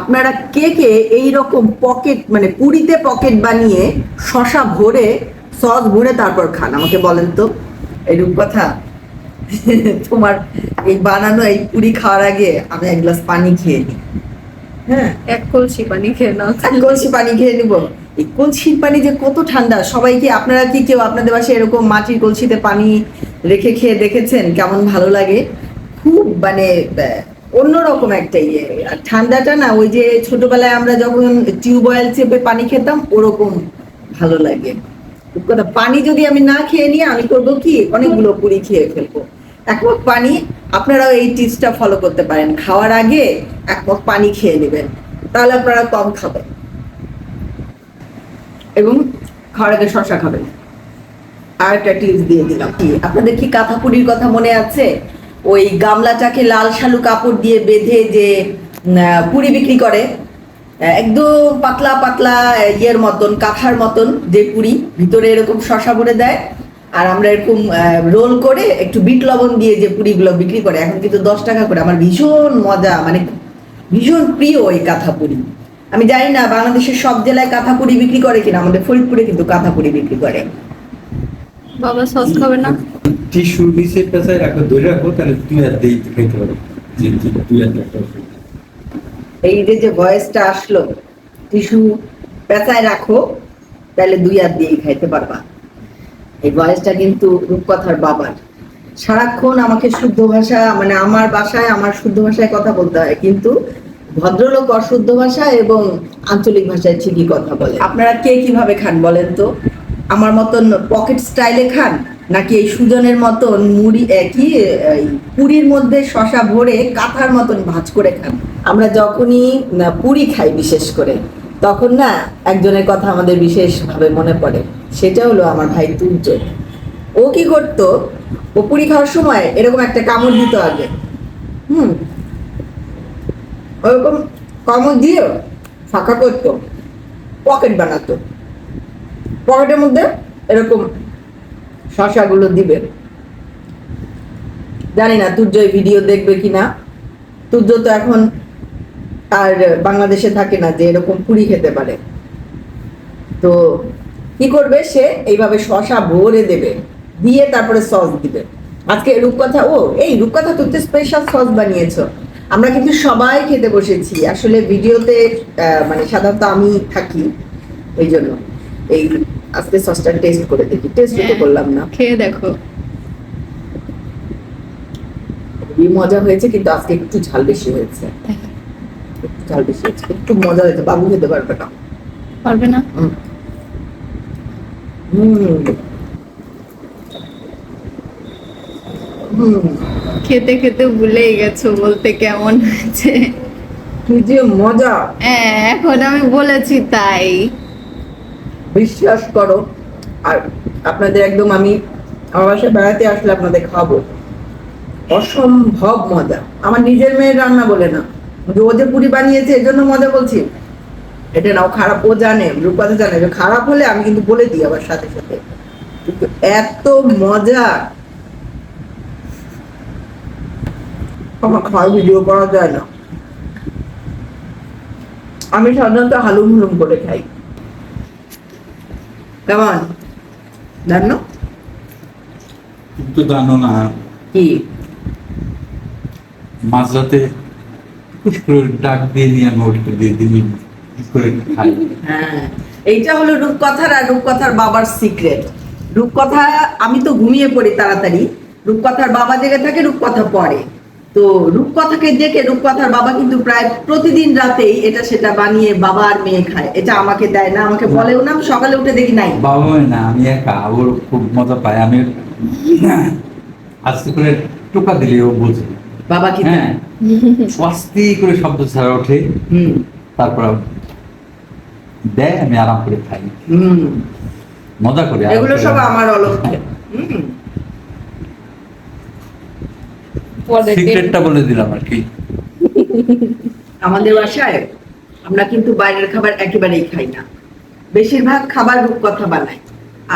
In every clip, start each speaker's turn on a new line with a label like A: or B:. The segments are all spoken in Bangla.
A: আপনারা কে কে এই রকম পকেট মানে পুরিতে পকেট বানিয়ে শশা ভরে সস ভরে তারপর খান? আমাকে বলেন তো। এরকম কথা তোমার এই বানানো এই পুরি খাওয়ার আগে আমি এক গ্লাস পানি খেয়ে নিই। হ্যাঁ?
B: এক কলসি পানি খেয়ে নাও।
A: এক কলসি পানি খেয়ে নিব। এই কলসির পানি যে কত ঠান্ডা সবাই কি আপনারা কি কেউ আপনাদের বাসায় এরকম মাটির কলসিতে পানি রেখে খেয়ে দেখেছেন? কেমন ভালো লাগে? খুব মানে অন্যরকম একটা ইয়ে। ঠান্ডাটা না, ওই যে ছোটবেলায় আমরা যখন টিউবওয়েল চেপে পানি খেতাম, ওরকম ভালো লাগে। কথা, পানি যদি আমি না খেয়ে নিই, আমি করব কি? অনেকগুলো পুরি খেয়ে ফেলব। এক মগ পানি, আপনারাও এই টিপসটা ফলো করতে পারেন। খাওয়ার আগে এক মগ পানি খেয়ে নেবেন, তাহলে আপনারা কম খাবেন। এবং খাওয়ার আগে শশা খাবেন। আর একটা টিপস দিয়ে দিলাম। কি, আপনাদের কি কাঁথাপুরির কথা মনে আছে? ওই গামলাটাকে লাল শালু কাপড় দিয়ে বেঁধে যে পুরি বিক্রি করে একদম পাতলা পাতলা ইয়ের মতন, কাঁথার মতন যে পুরি, ভিতরে এরকম শশা ভরে দেয়, আর আমরা এরকম রোল করে একটু বিট লবণ দিয়ে যে পুরিগুলো বিক্রি করে, এখন কিন্তু দশ টাকা করে, আমার ভীষণ মজা মানে ভীষণ প্রিয় ওই কাঁথাপুরি আমি জানি না বাংলাদেশের সব জেলায় কাঁথাপুরি বিক্রি করে কিনা, আমাদের ফরিদপুরে কিন্তু কাঁথাপুরি বিক্রি করে।
B: বাবা, সস খাবে না?
C: টিস্যু নিচে পেঁচায় রাখো ধরে রাখো তাহলে দুই হাত দিয়ে খেতে পারো। জি জি দুই হাত রাখো।
A: এই যে যে ভয়েসটা আসলো টিস্যু পেঁচায় রাখো তাহলে দুই হাত দিয়েই খাইতে পারবা। এই ভয়েসটা কিন্তু রূপকথার বাবার। সারাক্ষণ আমাকে শুদ্ধ ভাষা মানে আমার বাসায় আমার শুদ্ধ ভাষায় কথা বলতে হয় কিন্তু ভদ্রলোক অশুদ্ধ ভাষা এবং আঞ্চলিক ভাষায় ঠিকই কথা বলে। আপনারা কে কীভাবে খান বলেন তো? আমার মতন পকেট স্টাইলে খান? নাকি এই সুজনের মতন মুড়ি কি পুরীর মধ্যে শশা ভরে কাঁথার মতন ভাজ করে খান? আমরা যখনই পুরি খাই বিশেষ করে, তখন না একজনের কথা আমাদের বিশেষভাবে মনে পড়ে। সেটা হলো আমার ভাই তুর্য। ও কি করতো? ও পুরি খাওয়ার সময় এরকম একটা কামড় দিত আগে। হুম। ওরকম কামড় দিয়ে ফাঁকা করতো। পকেট বানাতো। পকেটের মধ্যে এরকম শশাগুলো দিবে জানি না তুর্য ভিডিও দেখবে কিনা। তুর্য তো এখন আর বাংলাদেশে থাকে না যে এরকম পুরি খেতে পারে। তো কি করবে সে? এইভাবে শশা ভরে দেবে, দিয়ে তারপরে সস দিবে। আজকে রূপকথা, ও, এই রূপকথা তুমি স্পেশাল সস বানিয়েছো। আমরা কিন্তু সবাই খেতে বসেছি। আসলে ভিডিওতে মানে সাধারণত আমি থাকি এই জন্য। এই আজকে সসটা টেস্ট করে দেখি। টেস্ট তো করলাম না।
B: খেয়ে দেখো।
A: খুবই মজা হয়েছে কিন্তু আজকে একটু ঝাল বেশি হয়েছে। একটু ঝাল বেশি হয়েছে একটু মজা হয়েছে। বাবু খেতে পারবে না।
B: পারবে না?
A: হুম।
B: খেতে খেতে ভুলেই গেছো বলতে কেমন হয়েছে?
A: কি যে মজা।
B: হ্যাঁ এখন আমি বলেছি তাই।
A: বিশ্বাস করো, আর আপনাদের একদম আমি আমার বাসায় বেড়াতে আসলে আপনাদের খাব। অসম্ভব মজা। আমার নিজের মেয়ের রান্না বলে না। যে ও যে পুরি বানিয়েছে, এর জন্য মজা বলছি। এটা নাও খারাপ, ও জানে রূপাতে জানে। যে খারাপ হলে আমি কিন্তু বলে দিই আবার সাথে সাথে। কিন্তু এত মজা। আমার খাওয়ার ভিডিও করা যায় না। আমি সাধারণত হালুম হুলুম করে খাই। কেমন জানো
C: তুমি তো জানো না
A: কি
C: মাঝরাতে ডাক দিয়ে নিয়ে আমি ওটা দিয়ে খাই।
A: হ্যাঁ। এইটা হলো রূপকথার আর রূপকথার বাবার সিক্রেট রূপকথা আমি তো ঘুমিয়ে পড়ি তাড়াতাড়ি। রূপকথার বাবা জেগে থাকে রূপকথা পড়ে। তো রূপকথাকে দেখে রূপকথার বাবা কিন্তু প্রায় প্রতিদিন রাতেই এটা সেটা বানিয়ে বাবা আর মেয়ে খায়। এটা আমাকে দেয় না আমাকে বলেও না সকালে উঠে দেখি নাই।
C: বাবা না আমি একা ওর খুব মজা পাই আমি আস্তে করে টোকা দিলে ও বোঝে।
A: বাবা কি
C: হ্যাঁ আস্তে করে শব্দ ছাড়া ওঠে।
A: হুম।
C: তারপর দেয় আমি আরাম করে খাই।
A: হুম।
C: মজা করে
A: এগুলো। সব আমার অলক্ষে। হুম।
C: সিক্রেটটা বলে দিলাম আর কি।
A: আমাদের বাসায় আমরা কিন্তু বাইরের খাবার একেবারেই খাই না। বেশিরভাগ খাবার রূপকথা বানাই।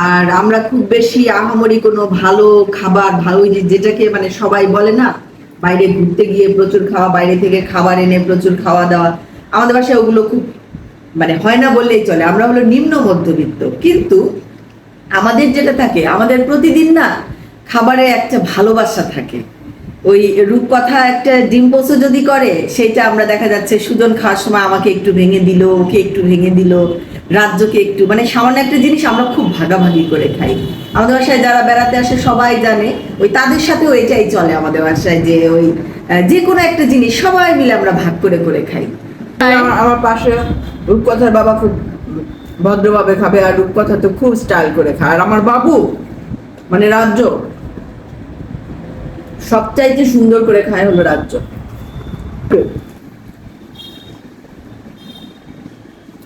A: আর আমরা খুব বেশি আহামরি কোনো ভালো খাবার ভালো যেটাকে মানে সবাই বলে না বাইরে ঘুরতে গিয়ে প্রচুর খাওয়া বাইরে থেকে খাবার এনে প্রচুর খাওয়া দাওয়া। আমাদের বাসায় ওগুলো খুব মানে হয় না বললেই চলে। আমরা হলো নিম্ন মধ্যবিত্ত। কিন্তু আমাদের যেটা থাকে আমাদের প্রতিদিন না খাবারে একটা ভালোবাসা থাকে। ওই রূপকথা একটা ডিম পোস্ট যদি করে, সেটা আমরা দেখা যাচ্ছে সুজন খাওয়ার সময় আমাকে একটু ভেঙে দিল, ওকে একটু ভেঙে দিল, রাজ্যকে একটু মানে সামান্য একটা জিনিস আমরা খুব ভাগাভাগি করে খাই। আমাদের বাসায় যারা বেড়াতে আসে সবাই জানে, ওই তাদের সাথেও এটাই চলে আমাদের বাসায় যে ওই যে কোনো একটা জিনিস সবাই মিলে আমরা ভাগ করে করে খাই। আমার পাশে রূপকথার বাবা খুব ভদ্রভাবে খাবে আর রূপকথা তো খুব স্টাইল করে খায়। আর আমার বাবু মানে রাজ্য সবচাইতে সুন্দর করে খায় হলো রাজ্য।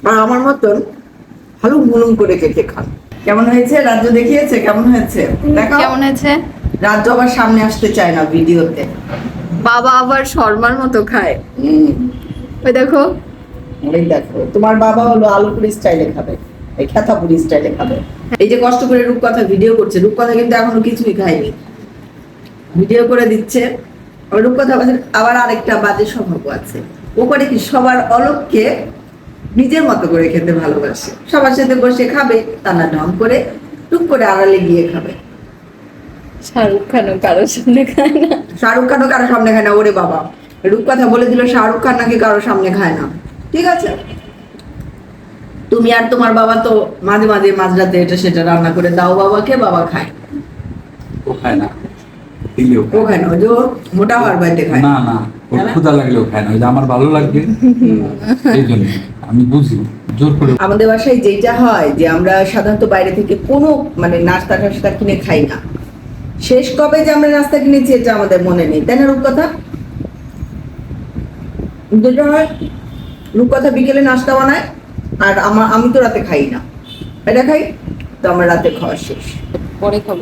A: আর আমার মতন ভালো মুলুম করে কেটে খান কেমন হয়েছে? রাজ্য দেখিয়েছে? কেমন হয়েছে?
B: কেমন আছে
A: রাজ্য আবার সামনে আসতে চায় না ভিডিওতে।
B: বাবা আবার শর্মার মতো খায়। ওই দেখো।
A: ওই দেখো তোমার বাবা হলো আলুপুরি স্টাইলে খাবে এই খেতাপুরি স্টাইলে খাবে। এই যে কষ্ট করে রূপকথা ভিডিও করছে রূপকথা কিন্তু এখনও কিছুই খায়নি। ভিডিও করে দিচ্ছে। রূপকথা আবার- আবার আরেকটা বাজে স্বভাব আছে। ও করে কি সবার অলককে নিজের মতো করে খেতে ভালোবাসে। সবার সাথে বসে খাবে তা না ঢং করে টুক করে আড়ালে গিয়ে খাবে।
B: শাহরুখ খানও কারোর সামনে খায় না।
A: শাহরুখ খানও কারও সামনে খায় না ওরে বাবা। রূপকথা বলে দিল শাহরুখ খান নাকি কারও সামনে খায় না। ঠিক আছে? তুমি আর তোমার বাবা তো মাঝে মাঝে মাঝরাতে এটা সেটা রান্না করে দাও বাবাকে বাবা খায়।
C: ও খায় না। দিলেও
A: ও খায় না ওই যে মোটা হওয়ার বাড়িতে খায়।
C: না না ওর ক্ষুদা লাগলেও খায় না ওই যে আমার ভালো লাগবে। এই জন্য আমি বুঝি জোর করে
A: আমাদের বাসায় যেটা হয় যে আমরা সাধারণত বাইরে থেকে কোনো মানে নাস্তা টাস্তা কিনে খাই না। শেষ কবে যে আমরা নাস্তা কিনেছি এটা আমাদের মনে নেই। তাই না রূপকথা? যেটা হয়। রূপকথা বিকেলে নাস্তা বানায় আর আমার আমি তো রাতে খাই না। এটা খাই তো আমার রাতে খাওয়া শেষ।
B: পরে খাব